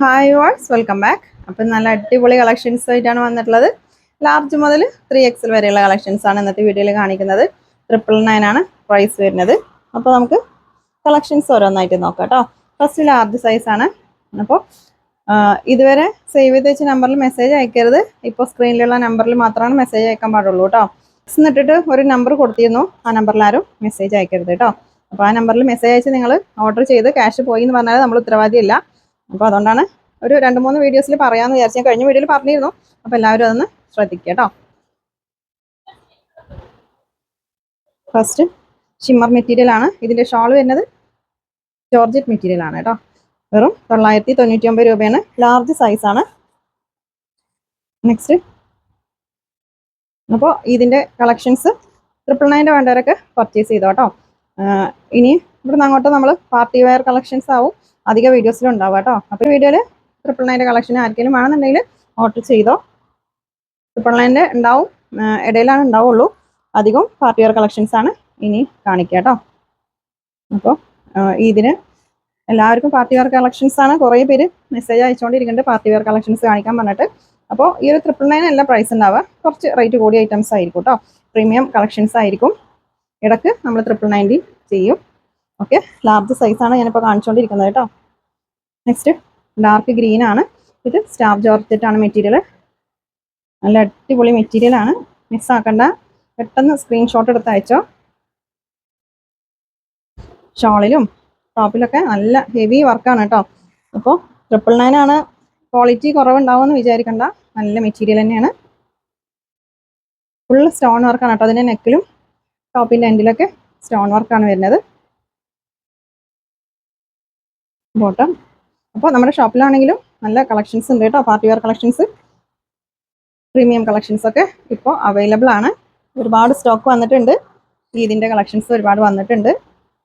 Hi വാട്സ് welcome back അപ്പം നല്ല അടിപൊളി കളക്ഷൻസ് ആയിട്ടാണ് വന്നിട്ടുള്ളത്. ലാർജ് മുതൽ ത്രീ എക്സൽ വരെയുള്ള കളക്ഷൻസ് ആണ് ഇന്നത്തെ വീഡിയോയിൽ കാണിക്കുന്നത്. ട്രിപ്പിൾ നയൻ ആണ് പ്രൈസ് വരുന്നത്. അപ്പോൾ നമുക്ക് കളക്ഷൻസ് ഓരോന്നായിട്ട് നോക്കാം കേട്ടോ ഫസ്റ്റ് ലാർജ് സൈസ് ആണ്. അപ്പോൾ ഇതുവരെ സേവ് ചെയ്ത് വെച്ച നമ്പറിൽ മെസ്സേജ് അയക്കരുത്. ഇപ്പോൾ സ്ക്രീനിലുള്ള നമ്പറിൽ മാത്രമാണ് മെസ്സേജ് അയക്കാൻ പാടുള്ളൂ കേട്ടോ എന്നിട്ടിട്ട് ഒരു നമ്പർ കൊടുത്തിരുന്നു. ആ നമ്പറിൽ ആരും മെസ്സേജ് അയക്കരുത് കേട്ടോ അപ്പോൾ ആ നമ്പറിൽ മെസ്സേജ് അയച്ച് നിങ്ങൾ ഓർഡർ ചെയ്ത് ക്യാഷ് പോയി എന്ന് പറഞ്ഞാൽ നമ്മൾ ഉത്തരവാദിയല്ല. അപ്പോൾ അതുകൊണ്ടാണ് ഒരു രണ്ട് മൂന്ന് വീഡിയോസിൽ പറയാമെന്ന് വിചാരിച്ചു ഞാൻ കഴിഞ്ഞ വീഡിയോയിൽ പറഞ്ഞിരുന്നു. അപ്പോൾ എല്ലാവരും അതൊന്ന് ശ്രദ്ധിക്കുക കേട്ടോ. ഫസ്റ്റ് ഷിമ്മർ മെറ്റീരിയൽ ആണ്. ഇതിന്റെ ഷാൾ വരുന്നത് ജോർജറ്റ് മെറ്റീരിയൽ ആണ് കേട്ടോ. വെറും തൊള്ളായിരത്തി തൊണ്ണൂറ്റി ഒമ്പത് രൂപയാണ്. ലാർജ് സൈസ് ആണ്. നെക്സ്റ്റ് അപ്പോൾ ഇതിന്റെ കളക്ഷൻസ് ട്രിപ്പിൾ നയന്റെ വേണ്ടവരൊക്കെ പർച്ചേസ് ചെയ്തോ കേട്ടോ. ഇനി ഇവിടുന്ന് അങ്ങോട്ട് നമ്മൾ പാർട്ടി വെയർ കളക്ഷൻസ് ആവും. അധിക വീഡിയോസിലും ഉണ്ടാവുക കേട്ടോ അപ്പോൾ വീഡിയോയിൽ ട്രിപ്പിൾ നയന്റെ കളക്ഷൻ ആർക്കെങ്കിലും വേണമെന്നുണ്ടെങ്കിൽ ഓർഡർ ചെയ്തോ. ട്രിപ്പിൾ നയന്റെ ഉണ്ടാവും. ഇടയിലാണ് ഉണ്ടാവുള്ളൂ. അധികം പാർട്ടി വെയർ കളക്ഷൻസ് ആണ് ഇനി കാണിക്കുക കേട്ടോ അപ്പോൾ ഇതിന് എല്ലാവർക്കും പാർട്ടി വെയർ കളക്ഷൻസ് ആണ്. കുറേ പേര് മെസ്സേജ് അയച്ചുകൊണ്ടിരിക്കുന്നുണ്ട് പാർട്ടി വെയർ കളക്ഷൻസ് കാണിക്കാൻ പറഞ്ഞിട്ട്. അപ്പോൾ ഈ ഒരു ട്രിപ്പിൾ നയൻ അല്ല പ്രൈസ് ഉണ്ടാവുക. കുറച്ച് റേറ്റ് കൂടിയ ഐറ്റംസ് ആയിരിക്കും കേട്ടോ പ്രീമിയം കളക്ഷൻസ് ആയിരിക്കും. ഇടയ്ക്ക് നമ്മൾ ട്രിപ്പിൾ നയന്റി ചെയ്യും. ഓക്കെ ലാർജ് സൈസാണ് ഞാനിപ്പോൾ കാണിച്ചുകൊണ്ടിരിക്കുന്നത് കേട്ടോ. നെക്സ്റ്റ് ഡാർക്ക് ഗ്രീൻ ആണ്. ഇത് സ്റ്റാഫ് ജോർജറ്റാണ് മെറ്റീരിയൽ നല്ല അടിപൊളി മെറ്റീരിയലാണ് മിസ് ആക്കണ്ട. പെട്ടെന്ന് സ്ക്രീൻഷോട്ട് എടുത്ത് അയച്ചോ. ഷോളിലും ടോപ്പിലൊക്കെ നല്ല ഹെവി വർക്കാണ് കേട്ടോ. അപ്പോൾ ട്രിപ്പിൾ നയൻ ആണ്. ക്വാളിറ്റി കുറവുണ്ടാവുമെന്ന് വിചാരിക്കണ്ട. നല്ല മെറ്റീരിയൽ തന്നെയാണ്. ഫുൾ സ്റ്റോൺ വർക്കാണ് കേട്ടോ. അതിന്റെ നെക്കിലും ടോപ്പിന്റെ എൻഡിലൊക്കെ സ്റ്റോൺ വർക്കാണ് വരുന്നത്. ബോട്ടം. അപ്പോൾ നമ്മുടെ ഷോപ്പിലാണെങ്കിലും നല്ല കളക്ഷൻസ് ഉണ്ട് കേട്ടോ. Party wear collections premium collections ഒക്കെ ഇപ്പോൾ അവൈലബിൾ ആണ്. ഒരുപാട് സ്റ്റോക്ക് വന്നിട്ടുണ്ട്. ഇതിന്റെ കളക്ഷൻസ് ഒരുപാട് വന്നിട്ടുണ്ട്.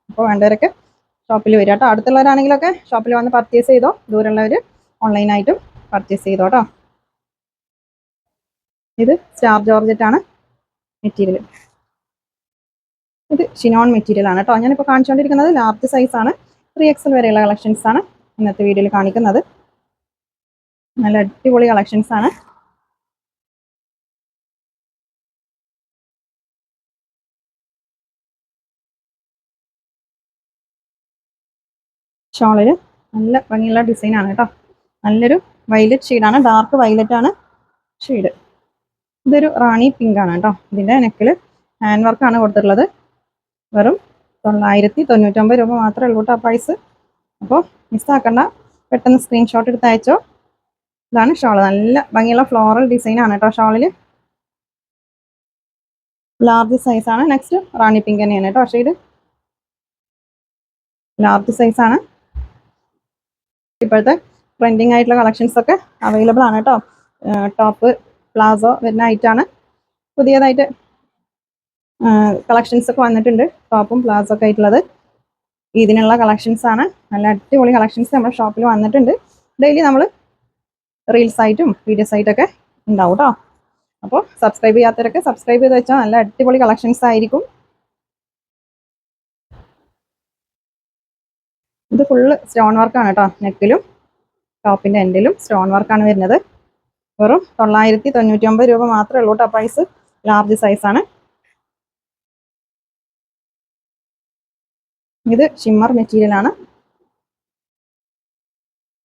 അപ്പോൾ വേണ്ടവരൊക്കെ ഷോപ്പിൽ വരിക കേട്ടോ. അടുത്തുള്ളവരാണെങ്കിലൊക്കെ ഷോപ്പിൽ വന്ന് പർച്ചേസ് ചെയ്തോ ദൂരമുള്ളവർ ഓൺലൈനായിട്ടും പർച്ചേസ് ചെയ്തോ കേട്ടോ. ഇത് സ്റ്റാർ ജോർജറ്റ് ആണ് മെറ്റീരിയൽ ഇത് ഷിനോൺ മെറ്റീരിയൽ ആണ് കേട്ടോ. ഞാനിപ്പോൾ കാണിച്ചുകൊണ്ടിരിക്കുന്നത് ലാർജ് സൈസ് ആണ്. ത്രീ എക്സൽ വരെയുള്ള കളക്ഷൻസ് ആണ് ഇന്നത്തെ വീഡിയോയിൽ കാണിക്കുന്നത്. നല്ല അടിപൊളി കളക്ഷൻസ് ആണ്. ഷോളിൽ നല്ല ഭംഗിയുള്ള ഡിസൈൻ ആണ് കേട്ടോ. നല്ലൊരു വയലറ്റ് ഷെയ്ഡാണ് ഡാർക്ക് വൈലറ്റ് ആണ് ഷെയ്ഡ് ഇതൊരു റാണി പിങ്ക് ആണ് കേട്ടോ. ഇതിന്റെ നെക്കിൽ ഹാൻഡ് വർക്കാണ് കൊടുത്തിട്ടുള്ളത്. വെറും തൊള്ളായിരത്തി തൊണ്ണൂറ്റൊമ്പത് രൂപ മാത്രമേ ഉള്ളൂ കേട്ടോ പ്രൈസ് അപ്പോൾ മിസ്സാക്കണ്ട പെട്ടെന്ന് സ്ക്രീൻഷോട്ട് എടുത്ത് അയച്ചോ. ഇതാണ് ഷോൾ നല്ല ഭംഗിയുള്ള ഫ്ലോറൽ ഡിസൈനാണ് കേട്ടോ ഷോളിൽ ലാർജ് സൈസാണ് നെക്സ്റ്റ് റാണി പിങ്ക് തന്നെയാണ് കേട്ടോ ഷെയ്ഡ് ലാർജ് സൈസാണ് ഇപ്പോഴത്തെ ട്രെൻഡിങ് ആയിട്ടുള്ള കളക്ഷൻസ് ഒക്കെ അവൈലബിൾ ആണ് കേട്ടോ. ടോപ്പ് പ്ലാസോ വരുന്ന ഐറ്റാണ് പുതിയതായിട്ട് കളക്ഷൻസ് ഒക്കെ വന്നിട്ടുണ്ട്. ടോപ്പും പ്ലാസോ ഒക്കെ ആയിട്ടുള്ളത്. ഇതിനുള്ള കളക്ഷൻസ് ആണ്. നല്ല അടിപൊളി കളക്ഷൻസ് നമ്മുടെ ഷോപ്പിൽ വന്നിട്ടുണ്ട്. ഡെയിലി നമ്മൾ റീൽസ് ആയിട്ടും വീഡിയോസ് ആയിട്ടൊക്കെ ഉണ്ടാവും കേട്ടോ അപ്പോൾ സബ്സ്ക്രൈബ് ചെയ്യാത്തവരൊക്കെ സബ്സ്ക്രൈബ് ചെയ്ത് വെച്ചാൽ നല്ല അടിപൊളി കളക്ഷൻസ് ആയിരിക്കും. ഇത് ഫുള്ള് സ്റ്റോൺ വർക്കാണ് കേട്ടോ നെക്കിലും ടോപ്പിന്റെ എൻഡിലും സ്റ്റോൺ വർക്കാണ് വരുന്നത്. വെറും തൊള്ളായിരത്തി തൊണ്ണൂറ്റി ഒമ്പത് രൂപ മാത്രമേ ഉള്ളൂ കേട്ടോ പ്രൈസ് ലാർജ് സൈസാണ് ഇത് ഷിമ്മർ മെറ്റീരിയൽ ആണ്.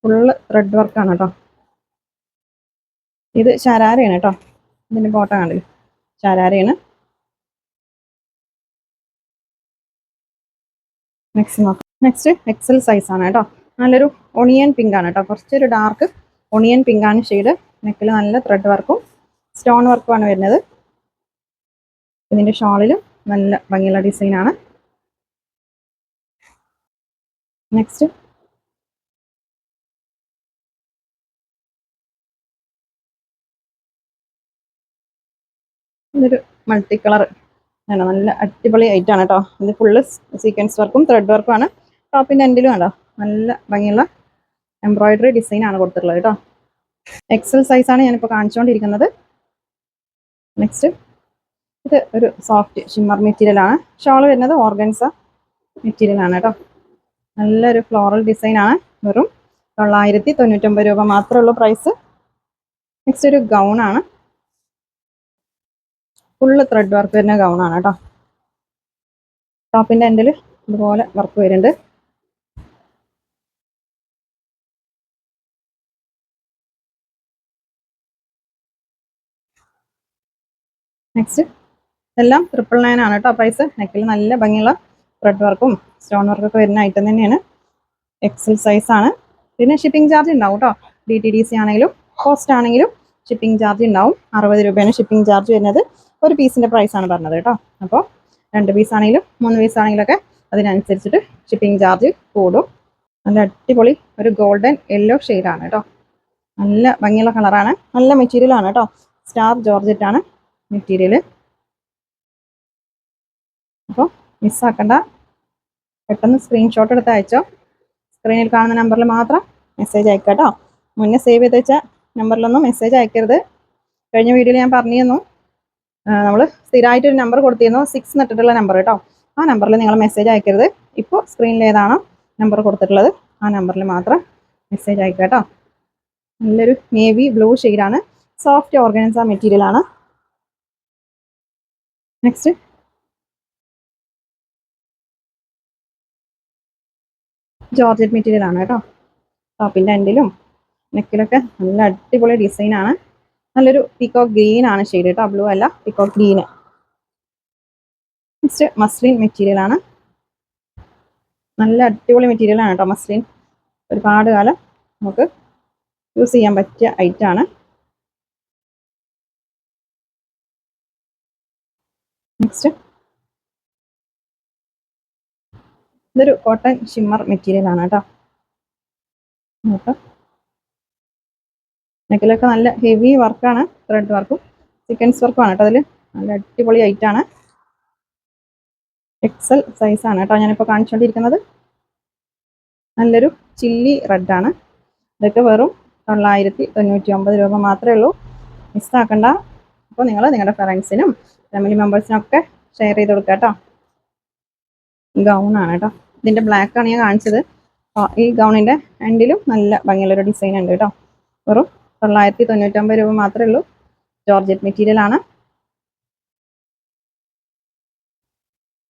ഫുള്ള് റെഡ് വർക്കാണ് കേട്ടോ ഇത് ശരാരയാണ് കേട്ടോ ഇതിന്റെ ബോട്ടം കണ്ടില്ല? ശരാരയാണ്. നോക്കാം. നെക്സ്റ്റ് എക്സൽ സൈസ് ആണ് കേട്ടോ നല്ലൊരു ഒണിയൻ ആണ് കേട്ടോ കുറച്ചൊരു ഡാർക്ക് ഒണിയൻ പിങ്ക് ആണ് ഷെയ്ഡ് നെക്കിൽ നല്ല ത്രെഡ് വർക്കും സ്റ്റോൺ വർക്കും ആണ് വരുന്നത്. ഇതിന്റെ ഷോളിലും നല്ല ഭംഗിയുള്ള ഡിസൈൻ ആണ് നെക്സ്റ്റ് ഇതൊരു മൾട്ടി കളർ ആണ് നല്ല അടിപൊളി ഐറ്റം ആണ് കേട്ടോ ഇത് ഫുള്ള് സീക്വൻസ് വർക്കും ത്രെഡ് വർക്കും ആണ്. ടോപ്പിന്റെ എൻഡിലും കണ്ടോ നല്ല ഭംഗിയുള്ള എംബ്രോയിഡറി ഡിസൈനാണ് ആണ് കൊടുത്തിട്ടുള്ളത് കേട്ടോ എക്സൽ സൈസാണ് ആണ് ഞാനിപ്പോൾ കാണിച്ചുകൊണ്ടിരിക്കുന്നത് നെക്സ്റ്റ് ഇത് ഒരു സോഫ്റ്റ് ഷിമ്മർ മെറ്റീരിയലാണ് ഷോൾ വരുന്നത് ഓർഗൻസ മെറ്റീരിയലാണ് കേട്ടോ നല്ലൊരു ഫ്ലോറൽ ഡിസൈൻ ആണ്. വെറും തൊള്ളായിരത്തി തൊണ്ണൂറ്റൊമ്പത് രൂപ മാത്രമേ ഉള്ളൂ പ്രൈസ് നെക്സ്റ്റ് ഒരു ഗൗൺ ആണ്. ഫുള്ള് ത്രെഡ് വർക്ക് വരുന്ന ഗൗണാണ് കേട്ടോ. ടോപ്പിന്റെ എൻഡിൽ ഇതുപോലെ വർക്ക് വരുന്നുണ്ട്. നെക്സ്റ്റ് എല്ലാം ട്രിപ്പിൾ നയൻ ആണ് കേട്ടോ പ്രൈസ് നെക്കിൽ നല്ല ഭംഗിയുള്ള ത്രെഡ് വർക്കും സ്റ്റോൺ വർക്കൊക്കെ വരുന്ന ഐറ്റം തന്നെയാണ്. എക്സൽ സൈസ് ആണ്. പിന്നെ ഷിപ്പിംഗ് ചാർജ് ഉണ്ടാവും കേട്ടോ ഡി ടി ഡി സി ആണെങ്കിലും കോസ്റ്റ് ആണെങ്കിലും ഷിപ്പിംഗ് ചാർജ് ഉണ്ടാവും. അറുപത് രൂപയാണ് ഷിപ്പിംഗ് ചാർജ് വരുന്നത്. ഒരു പീസിന്റെ പ്രൈസ് ആണ് പറഞ്ഞത് കേട്ടോ അപ്പോൾ രണ്ട് പീസ് ആണെങ്കിലും മൂന്ന് പീസ് ആണെങ്കിലൊക്കെ അതിനനുസരിച്ചിട്ട് ഷിപ്പിംഗ് ചാർജ് കൂടും. നല്ല അടിപൊളി ഒരു ഗോൾഡൻ യെല്ലോ ആണ് കേട്ടോ നല്ല ഭംഗിയുള്ള കളറാണ് നല്ല മെറ്റീരിയലാണ് കേട്ടോ സ്റ്റാർ ജോർജറ്റ് ആണ് മെറ്റീരിയൽ അപ്പോൾ മിസ്സാക്കണ്ട പെട്ടെന്ന് സ്ക്രീൻഷോട്ട് എടുത്ത് അയച്ചോ. സ്ക്രീനിൽ കാണുന്ന നമ്പറിൽ മാത്രം മെസ്സേജ് അയക്കുക മുന്നേ സേവ് ചെയ്ത് വെച്ച നമ്പറിലൊന്നും മെസ്സേജ് അയക്കരുത്. കഴിഞ്ഞ വീഡിയോയിൽ ഞാൻ പറഞ്ഞിരുന്നു. നമ്മൾ സ്ഥിരമായിട്ടൊരു നമ്പർ കൊടുത്തിരുന്നു. സിക്സ് എന്നിട്ടിട്ടുള്ള നമ്പർ കേട്ടോ. ആ നമ്പറിൽ നിങ്ങൾ മെസ്സേജ് അയക്കരുത്. ഇപ്പോൾ സ്ക്രീനിൽ ഏതാണോ നമ്പർ കൊടുത്തിട്ടുള്ളത്? ആ നമ്പറിൽ മാത്രം മെസ്സേജ് അയക്കുക കേട്ടോ. നല്ലൊരു നേവി ബ്ലൂ ഷെയ്ഡാണ് സോഫ്റ്റ് ഓർഗനൈസ മെറ്റീരിയൽ ആണ്. നെക്സ്റ്റ് ജോർജറ്റ് മെറ്റീരിയൽ ആണ് കേട്ടോ. ടോപ്പിന്റെ എൻഡിലും നെക്കിലൊക്കെ നല്ല അടിപൊളി ഡിസൈൻ ആണ്. നല്ലൊരു പിക്കോ ഗ്രീൻ ആണ് ഷെയ്ഡ് കേട്ടോ. ബ്ലൂ അല്ല പിക്കോ ഗ്രീന് നെക്സ്റ്റ് മസ്ലിൻ മെറ്റീരിയൽ ആണ്. നല്ല അടിപൊളി മെറ്റീരിയൽ ആണ് കേട്ടോ മസ്ലിൻ ഒരുപാട് കാലം നമുക്ക് യൂസ് ചെയ്യാൻ പറ്റിയ ഐറ്റം ആണ്. നെക്സ്റ്റ് ഇതൊരു കോട്ടൺ ഷിമ്മർ മെറ്റീരിയൽ ആണ് കേട്ടോ. നോക്കാം. നെക്കിലൊക്കെ നല്ല ഹെവി വർക്കാണ് ത്രെഡ് വർക്കും സിക്കൻസ് വർക്കും ആണ് കേട്ടോ അതിൽ നല്ല അടിപൊളി ഐറ്റം ആണ്. എക്സൽ സൈസ് ആണ് കേട്ടോ ഞാനിപ്പോൾ കാണിച്ചുകൊണ്ടിരിക്കുന്നത് നല്ലൊരു ചില്ലി റെഡാണ് ഇതൊക്കെ വെറും തൊള്ളായിരത്തി തൊണ്ണൂറ്റി ഒമ്പത് രൂപ മാത്രമേ ഉള്ളൂ. മിസ്സാക്കണ്ട അപ്പോൾ നിങ്ങൾ നിങ്ങളുടെ ഫ്രണ്ട്സിനും ഫാമിലി മെമ്പേഴ്സിനും ഒക്കെ ഷെയർ ചെയ്ത് കൊടുക്കുക കേട്ടോ. ഗൗൺ ആണ് കേട്ടോ. ഇതിന്റെ ബ്ലാക്ക് ആണ് ഞാൻ കാണിച്ചത്. ഈ ഗൗണിന്റെ എൻഡിലും നല്ല ഭംഗിയുള്ളൊരു ഡിസൈൻ ഉണ്ട് കേട്ടോ. വെറും തൊള്ളായിരത്തി തൊണ്ണൂറ്റൊമ്പത് രൂപ മാത്രമേ ഉള്ളൂ. ജോർജറ്റ് മെറ്റീരിയൽ ആണ്.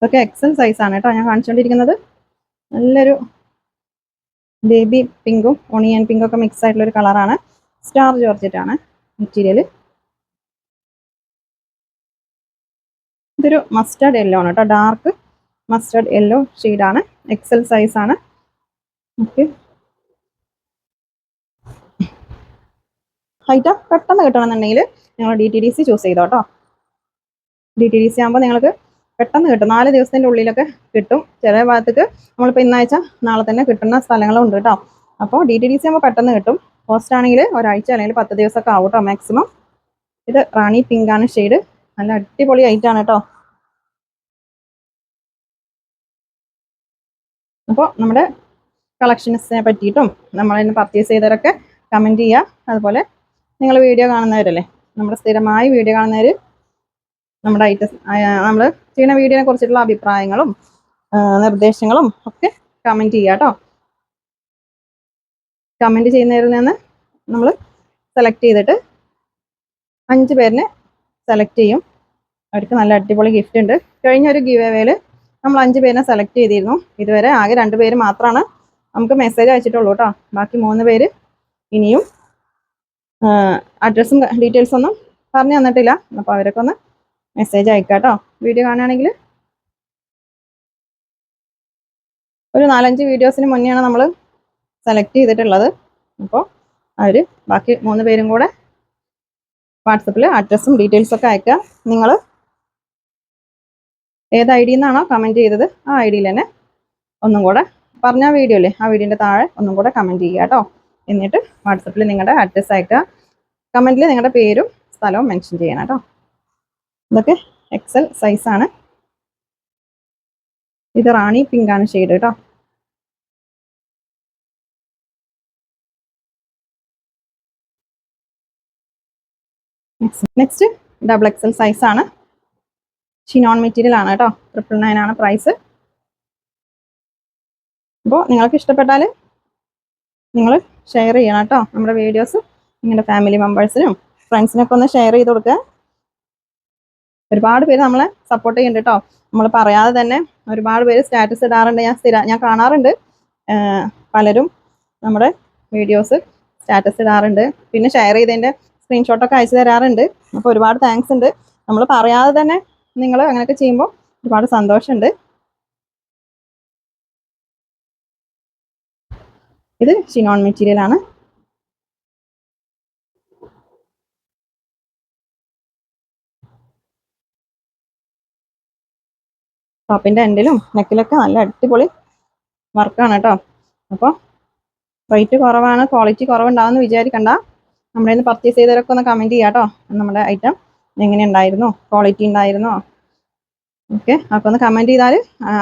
ഇതൊക്കെ എക്സൽ സൈസ് ആണ് കേട്ടോ ഞാൻ കാണിച്ചുകൊണ്ടിരിക്കുന്നത് നല്ലൊരു ബേബി പിങ്കും ഒണിയൻ പിങ്കും ഒക്കെ മിക്സ് ആയിട്ടുള്ള ഒരു കളറാണ് സ്റ്റാർ ജോർജറ്റ് ആണ് മെറ്റീരിയൽ ഇതൊരു മസ്റ്റേർഡ് യെല്ലോ ആണ് കേട്ടോ. ഡാർക്ക് മസ്റ്റേർഡ് യെല്ലോ ആണ്. എക്സൽ സൈസ് ആണ്. ഓക്കെ ഹൈറ്റ് പെട്ടെന്ന് കിട്ടണമെന്നുണ്ടെങ്കിൽ നിങ്ങൾ D T D C choose ചെയ്തോ കേട്ടോ ഡി ടി ഡി സി ആകുമ്പോൾ നിങ്ങൾക്ക് പെട്ടെന്ന് കിട്ടും. നാല് ദിവസത്തിന്റെ ഉള്ളിലൊക്കെ കിട്ടും. ചില ഭാഗത്തേക്ക് നമ്മളിപ്പോൾ ഇന്നാഴ്ച നാളെ തന്നെ കിട്ടുന്ന സ്ഥലങ്ങളുണ്ട് കേട്ടോ അപ്പോൾ ഡി ടി ഡി സി ആകുമ്പോൾ പെട്ടെന്ന് കിട്ടും. പോസ്റ്റ് ആണെങ്കിൽ ഒരാഴ്ച അല്ലെങ്കിൽ പത്ത് ദിവസമൊക്കെ ആവും കേട്ടോ മാക്സിമം ഇത് റാണി പിങ്കാണ് ഷെയ്ഡ് നല്ല അടിപൊളി ഐറ്റാണ് കേട്ടോ അപ്പോൾ നമ്മുടെ കളക്ഷൻസിനെ പറ്റിയിട്ടും നമ്മളിന്ന് പർച്ചേസ് ചെയ്തവരൊക്കെ കമന്റ് ചെയ്യുക അതുപോലെ നിങ്ങൾ വീഡിയോ കാണുന്നവരല്ലേ നമ്മുടെ സ്ഥിരമായി വീഡിയോ കാണുന്നവർ നമ്മുടെ ഐറ്റംസ് നമ്മൾ ചെയ്യുന്ന വീഡിയോനെ കുറിച്ചിട്ടുള്ള അഭിപ്രായങ്ങളും നിർദ്ദേശങ്ങളും ഒക്കെ കമന്റ് ചെയ്യുക കേട്ടോ കമന്റ് ചെയ്യുന്നവരിൽ നിന്ന് നമ്മൾ സെലക്ട് ചെയ്തിട്ട് അഞ്ച് പേരിനെ സെലക്ട് ചെയ്യും. അവർക്ക് നല്ല അടിപൊളി ഗിഫ്റ്റ് ഉണ്ട്. കഴിഞ്ഞ ഒരു ഗിവ് നമ്മൾ അഞ്ച് പേരെ സെലക്ട് ചെയ്തിരുന്നു. ഇതുവരെ ആകെ രണ്ട് പേര് മാത്രമാണ് നമുക്ക് മെസ്സേജ് അയച്ചിട്ടുള്ളൂ കേട്ടോ ബാക്കി മൂന്ന് പേര് ഇനിയും അഡ്രസ്സും ഡീറ്റെയിൽസ് ഒന്നും പറഞ്ഞു തന്നിട്ടില്ല. അപ്പോൾ അവരൊക്കെ ഒന്ന് മെസ്സേജ് അയക്കാം കേട്ടോ വീഡിയോ കാണുകയാണെങ്കിൽ ഒരു നാലഞ്ച് വീഡിയോസിന് മുന്നെയാണ് നമ്മൾ സെലക്ട് ചെയ്തിട്ടുള്ളത്. അപ്പോൾ അവർ ബാക്കി മൂന്ന് പേരും കൂടെ വാട്സപ്പിൽ അഡ്രസ്സും ഡീറ്റെയിൽസൊക്കെ അയക്കുക നിങ്ങൾ ഏത് ഐ ഡിയിൽ നിന്നാണോ കമന്റ് ചെയ്തത്? ആ ഐ ഡിയിൽ തന്നെ ഒന്നും കൂടെ പറഞ്ഞ വീഡിയോ അല്ലേ ആ വീഡിയോന്റെ താഴെ ഒന്നും കൂടെ കമന്റ് ചെയ്യുക കേട്ടോ. എന്നിട്ട് വാട്സപ്പിൽ നിങ്ങളുടെ അഡ്രസ്സ് അയക്കുക കമന്റിൽ നിങ്ങളുടെ പേരും സ്ഥലവും മെൻഷൻ ചെയ്യണം കേട്ടോ. ഇതൊക്കെ എക്സൽ സൈസാണ് ഇത് റാണി പിങ്കാണ് ഷെയ്ഡ് കേട്ടോ. നെക്സ്റ്റ് ഡബിൾ എക്സൽ സൈസാണ് ഷിനോൺ മെറ്റീരിയൽ ആണ് കേട്ടോ. ട്രിപ്പിൾ നയൻ ആണ് പ്രൈസ് അപ്പോൾ നിങ്ങൾക്ക് ഇഷ്ടപ്പെട്ടാൽ നിങ്ങൾ ഷെയർ ചെയ്യണം കേട്ടോ. നമ്മുടെ വീഡിയോസ് നിങ്ങളുടെ ഫാമിലി മെമ്പേഴ്സിനും ഫ്രണ്ട്സിനൊക്കെ ഒന്ന് ഷെയർ ചെയ്ത് കൊടുക്കുക. ഒരുപാട് പേര് നമ്മളെ സപ്പോർട്ട് ചെയ്യുന്നുണ്ട് കേട്ടോ. നമ്മൾ പറയാതെ തന്നെ ഒരുപാട് പേര് സ്റ്റാറ്റസ് ഇടാറുണ്ട്. ഞാൻ സ്ഥിര ഞാൻ കാണാറുണ്ട്. പലരും നമ്മുടെ വീഡിയോസ് സ്റ്റാറ്റസ് ഇടാറുണ്ട്. പിന്നെ ഷെയർ ചെയ്തതിന്റെ സ്ക്രീൻഷോട്ടൊക്കെ അയച്ചു തരാറുണ്ട്. അപ്പോൾ ഒരുപാട് താങ്ക്സ് ഉണ്ട്. നമ്മൾ പറയാതെ തന്നെ നിങ്ങൾ അങ്ങനെയൊക്കെ ചെയ്യുമ്പോൾ ഒരുപാട് സന്തോഷമുണ്ട്. ഇത് ഷിനോൺ മെറ്റീരിയൽ ആണ്. ടോപ്പിന്റെ എൻഡിലും നെക്കിലൊക്കെ നല്ല അടിപൊളി വർക്കാണ് കേട്ടോ അപ്പോൾ റേറ്റ് കുറവാണ് ക്വാളിറ്റി കുറവുണ്ടാവുമെന്ന് വിചാരിക്കണ്ട. നമ്മുടെ നിന്ന് പർച്ചേസ് ചെയ്തവരൊക്കെ ഒന്ന് കമന്റ് ചെയ്യാം കേട്ടോ നമ്മുടെ ഐറ്റം എങ്ങനെ ഉണ്ടായിരുന്നോ ക്വാളിറ്റി ഉണ്ടായിരുന്നോ? ഓക്കെ അപ്പോൾ ഒന്ന് കമന്റ് ചെയ്താൽ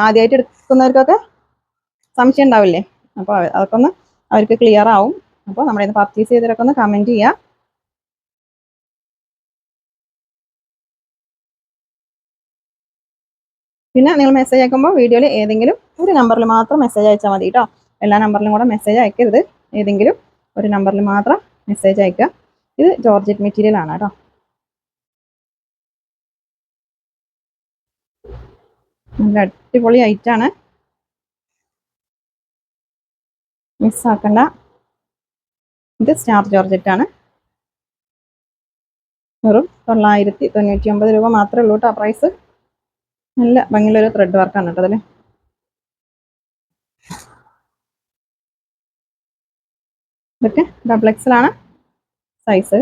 ആദ്യമായിട്ട് എടുക്കുന്നവർക്കൊക്കെ സംശയം ഉണ്ടാവില്ലേ? അപ്പോൾ അതൊക്കെ ഒന്ന് അവർക്ക് ക്ലിയർ ആവും. അപ്പോൾ നമ്മുടെ പർച്ചേസ് ചെയ്തവരൊക്കെ ഒന്ന് കമന്റ് ചെയ്യുക പിന്നെ നിങ്ങൾ മെസ്സേജ് അയക്കുമ്പോൾ വീഡിയോയിൽ ഏതെങ്കിലും ഒരു നമ്പറിൽ മാത്രം മെസ്സേജ് അയച്ചാൽ മതി കേട്ടോ എല്ലാ നമ്പറിലും കൂടെ മെസ്സേജ് അയക്കരുത്. ഏതെങ്കിലും ഒരു നമ്പറിൽ മാത്രം മെസ്സേജ് അയക്കുക. ഇത് ജോർജറ്റ് മെറ്റീരിയൽ ആണ് കേട്ടോ നല്ല അടിപൊളി ഐറ്റാണ് മിസ്സാക്കണ്ട ഇത് സ്റ്റാർ ജോർജറ്റ് ആണ്. വെറും തൊള്ളായിരത്തി തൊണ്ണൂറ്റി ഒമ്പത് രൂപ മാത്രമേ ഉള്ളൂ കേട്ടോ പ്രൈസ് നല്ല ഭംഗിയുള്ളൊരു ത്രെഡ് വർക്കാണ് കേട്ടോ അതിൽ ഇതൊക്കെ ഡബിൾ എക്സലാണ് സൈസ്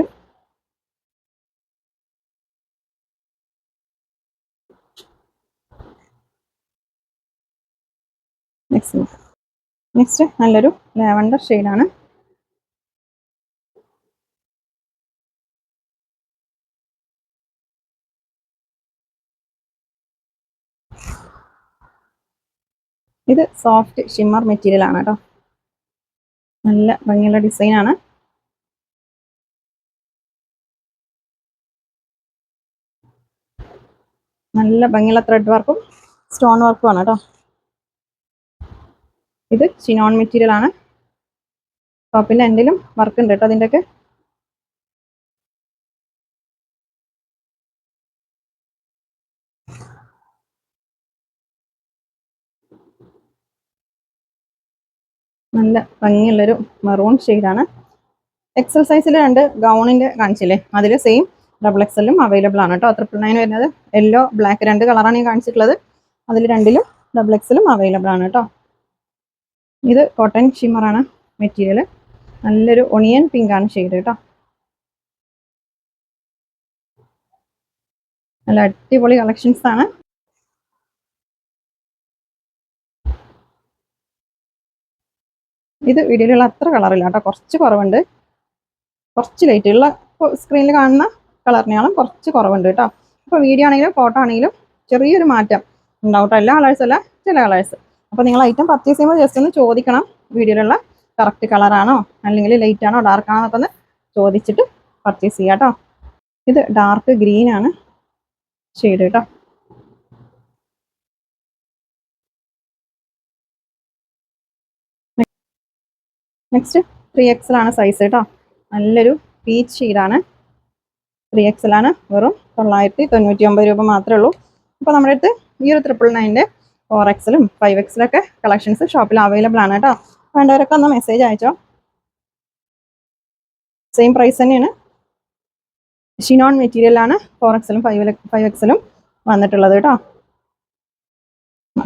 നെക്സ്റ്റ് നെക്സ്റ്റ് നല്ലൊരു ലാവണ്ടർ ഷെയ്ഡാണ്. ഇത് സോഫ്റ്റ് ഷിമ്മർ മെറ്റീരിയൽ ആണ് കേട്ടോ നല്ല ഭംഗിയുള്ള ഡിസൈനാണ് നല്ല ഭംഗിയുള്ള ത്രെഡ് വർക്കും സ്റ്റോൺ വർക്കും ആണ് കേട്ടോ ഇത് ചിനോൺ മെറ്റീരിയൽ ആണ്. ടോപ്പിന്റെ എന്തെങ്കിലും വർക്ക് ഉണ്ട് കേട്ടോ അതിന്റെയൊക്കെ നല്ല ഭംഗിയുള്ളൊരു മെറൂൺ ഷെയ്ഡാണ് എക്സൽ സൈസിൽ രണ്ട് ഗൗണിന്റെ കാണിച്ചില്ലേ? അതിൽ സെയിം ഡബിൾ എക്സലും അവൈലബിൾ ആണ് കേട്ടോ ട്രിപ്പിൾ നയൻ വരുന്നത് യെല്ലോ ബ്ലാക്ക് രണ്ട് കളറാണ് ഞാൻ കാണിച്ചിട്ടുള്ളത്. അതിൽ രണ്ടിലും ഡബിൾ എക്സലും അവൈലബിൾ ആണ് കേട്ടോ ഇത് കോട്ടൺ ഷിമ്മറാണ് മെറ്റീരിയൽ നല്ലൊരു ഒണിയൻ പിങ്കാണ് ഷെയ്ഡ് കേട്ടോ. നല്ല അടിപൊളി കളക്ഷൻസ് ആണ്. ഇത് വീഡിയോയിലുള്ള അത്ര കളറില്ല കേട്ടോ. കുറച്ച് കുറവുണ്ട്. കുറച്ച് ലൈറ്റുള്ള സ്ക്രീനിൽ കാണുന്ന കളറിനേക്കാളും കുറച്ച് കുറവുണ്ട് കേട്ടോ. അപ്പോൾ വീഡിയോ ആണെങ്കിലും ഫോട്ടോ ആണെങ്കിലും ചെറിയൊരു മാറ്റം ഉണ്ടാവും കേട്ടോ. എല്ലാ കളേഴ്സും അല്ല ചില കളേഴ്സ് അപ്പോൾ നിങ്ങൾ ഐറ്റം പർച്ചേസ് ചെയ്യുമ്പോൾ ജസ്റ്റ് ഒന്ന് ചോദിക്കണം വീഡിയോയിലുള്ള കറക്റ്റ് കളറാണോ അല്ലെങ്കിൽ ലൈറ്റ് ആണോ ഡാർക്ക് ആണോ എന്നൊക്കെ ഒന്ന് ചോദിച്ചിട്ട് പർച്ചേസ് ചെയ്യാം കേട്ടോ ഇത് ഡാർക്ക് ഗ്രീൻ ആണ്. ഷെയ്ഡ് കേട്ടോ നെക്സ്റ്റ് ത്രീ എക്സൽ ആണ് സൈസ് കേട്ടോ നല്ലൊരു പീച്ച് ഷെയ്ഡാണ് ത്രീ എക്സൽ ആണ്. വെറും തൊള്ളായിരത്തി തൊണ്ണൂറ്റി ഒമ്പത് രൂപ മാത്രമേ ഉള്ളൂ. അപ്പോൾ നമ്മുടെ അടുത്ത് ഈ ഒരു ട്രിപ്പിൾ നയന്റെ ഫോർ എക്സിലും ഫൈവ് എക്സിലൊക്കെ കളക്ഷൻസ് ഷോപ്പിൽ അവൈലബിൾ ആണ് കേട്ടോ. വേണ്ടവരൊക്കെ ഒന്ന് മെസ്സേജ് അയച്ചോ. സെയിം പ്രൈസ് തന്നെയാണ്. ഷിനോൺ മെറ്റീരിയലാണ് ഫോർ എക്സിലും ഫൈവ് ഫൈവ് എക്സിലും വന്നിട്ടുള്ളത് കേട്ടോ.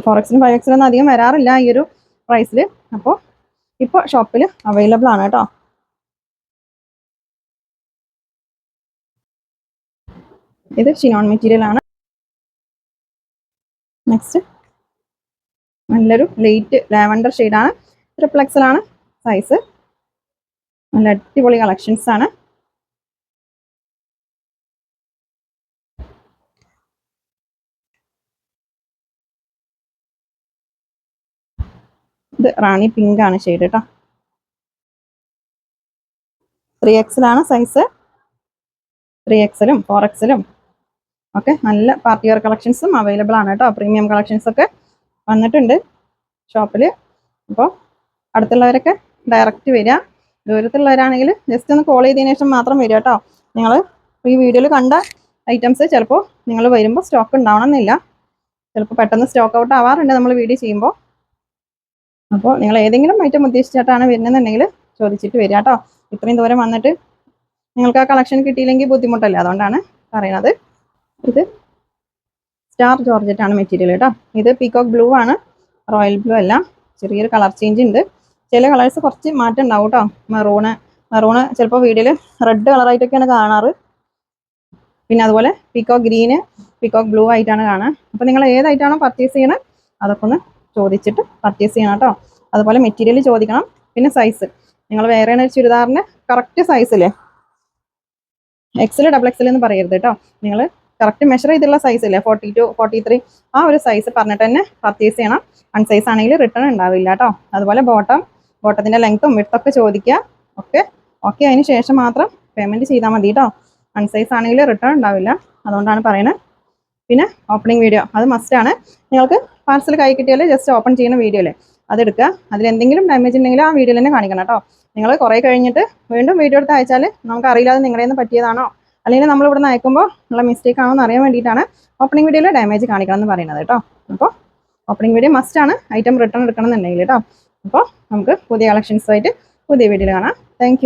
ഫോർ എക്സിലും ഫൈവ് എക്സിലും ഒന്നും അധികം വരാറില്ല ഈ ഒരു പ്രൈസിൽ അപ്പോൾ ഇപ്പോൾ ഷോപ്പിൽ അവൈലബിൾ ആണ് കേട്ടോ. ഇത് ഷിനോൺ മെറ്റീരിയലാണ് നെക്സ്റ്റ് നല്ലൊരു ലൈറ്റ് ലാവൻഡർ ഷെയ്ഡാണ് ട്രിപ്പിൾ സൈസ് നല്ല അടിപൊളി കളക്ഷൻസ് ആണ്. ഇത് റാണി പിങ്ക് ആണ് ഷെയ്ഡ് കേട്ടോ ത്രീ എക്സലാണ് സൈസ് ത്രീ എക്സലും ഫോർ എക്സലും ഒക്കെ നല്ല പാർട്ടി വെയർ കളക്ഷൻസും അവൈലബിൾ ആണ് കേട്ടോ പ്രീമിയം കളക്ഷൻസ് ഒക്കെ. വന്നിട്ടുണ്ട് ഷോപ്പിൽ അപ്പോൾ അടുത്തുള്ളവരൊക്കെ ഡയറക്റ്റ് വരിക. ദൂരത്തുള്ളവരാണെങ്കിൽ ജസ്റ്റ് ഒന്ന് കോൾ ചെയ്തതിനു ശേഷം മാത്രം വരിക കേട്ടോ നിങ്ങൾ ഈ വീഡിയോയിൽ കണ്ട ഐറ്റംസ് ചിലപ്പോൾ നിങ്ങൾ വരുമ്പോൾ സ്റ്റോക്ക് ഉണ്ടാവണമെന്നില്ല. ചിലപ്പോൾ പെട്ടെന്ന് സ്റ്റോക്ക് ഔട്ട് ആവാറുണ്ട് നമ്മൾ വീഡിയോ ചെയ്യുമ്പോൾ അപ്പോൾ നിങ്ങൾ ഏതെങ്കിലും ഐറ്റം ഉദ്ദേശിച്ചിട്ടാണ് വരുന്നതെന്നുണ്ടെങ്കിൽ ചോദിച്ചിട്ട് വരിക കേട്ടോ ഇത്രയും ദൂരം വന്നിട്ട് നിങ്ങൾക്ക് ആ കളക്ഷൻ കിട്ടിയില്ലെങ്കിൽ ബുദ്ധിമുട്ടല്ല? അതുകൊണ്ടാണ് പറയണത് ഇത് സ്റ്റാർ ജോർജറ്റ് ആണ് മെറ്റീരിയൽ കേട്ടോ. ഇത് പീക്കോക്ക് ബ്ലൂ ആണ്. റോയൽ ബ്ലൂ അല്ല. ചെറിയൊരു കളർ ചേഞ്ച് ഉണ്ട്. ചില കളേഴ്സ് കുറച്ച് മാറ്റം ഉണ്ടാവും കേട്ടോ മെറൂണ് മെറൂണ് ചിലപ്പോൾ വീഡിയോയിൽ റെഡ് കളറായിട്ടൊക്കെയാണ് കാണാറ്. പിന്നെ അതുപോലെ പീക്കോക്ക് ഗ്രീന് പീക്കോക്ക് ബ്ലൂ ആയിട്ടാണ് കാണുക അപ്പോൾ നിങ്ങൾ ഏതായിട്ടാണോ പർച്ചേസ് ചെയ്യണത് അതൊക്കെ ഒന്ന് ചോദിച്ചിട്ട് പർച്ചേസ് ചെയ്യണം കേട്ടോ അതുപോലെ മെറ്റീരിയൽ ചോദിക്കണം. പിന്നെ സൈസ് നിങ്ങൾ വേറെ ഒരു ചുരിദാറിന് കറക്റ്റ് സൈസിൽ എക്സൽ ഡബിൾ എക്സൽ എന്ന് പറയരുത് കേട്ടോ നിങ്ങൾ കറക്റ്റ് മെഷർ ചെയ്തുള്ള സൈസ് ഇല്ലേ? ഫോർട്ടി ടു ഫോർട്ടി ത്രീ ആ ഒരു സൈസ് പറഞ്ഞിട്ട് തന്നെ പർച്ചേസ് ചെയ്യണം. അൺസൈസ് ആണെങ്കിൽ റിട്ടേൺ ഉണ്ടാവില്ല കേട്ടോ അതുപോലെ ബോട്ടം ബോട്ടത്തിന്റെ ലെങ്ത്തും വിട്ടൊക്കെ ചോദിക്കുക. ഓക്കെ ഓക്കെ അതിന് ശേഷം മാത്രം പേയ്മെന്റ് ചെയ്താൽ മതി കേട്ടോ അൺസൈസ് ആണെങ്കിൽ റിട്ടേൺ ഉണ്ടാവില്ല. അതുകൊണ്ടാണ് പറയുന്നത് പിന്നെ ഓപ്പണിംഗ് വീഡിയോ അത് മസ്റ്റാണ് നിങ്ങൾക്ക് പാർസൽ കൈ കിട്ടിയാൽ ജസ്റ്റ് ഓപ്പൺ ചെയ്യുന്ന വീഡിയോ അല്ലേ അതെടുക്കുക അതിലെന്തെങ്കിലും ഡാമേജ് ഉണ്ടെങ്കിൽ ആ വീഡിയോയിൽ തന്നെ കാണിക്കണം കേട്ടോ നിങ്ങൾ കുറേ കഴിഞ്ഞിട്ട് വീണ്ടും വീഡിയോ എടുത്ത് അയച്ചാൽ നമുക്ക് അറിയില്ലാതെ നിങ്ങളുടെ നിന്ന് പറ്റിയതാണോ. അല്ലെങ്കിൽ നമ്മൾ ഇവിടെ നിന്ന് അയക്കുമ്പോൾ ഉള്ള മിസ്റ്റേക്ക് ആണോ എന്ന് അറിയാൻ വേണ്ടിയിട്ടാണ് ഓപ്പണിംഗ് വീഡിയോയിൽ ഡാമേജ് കാണിക്കണം എന്ന് പറയുന്നത് കേട്ടോ. അപ്പോൾ ഓപ്പണിംഗ് വീഡിയോ മസ്റ്റ് ആണ്. ഐറ്റം റിട്ടേൺ എടുക്കണം എന്നുണ്ടെങ്കിൽ കേട്ടോ. അപ്പോൾ നമുക്ക് പുതിയ കളക്ഷൻസുമായിട്ട് പുതിയ വീഡിയോയിൽ കാണാം. താങ്ക്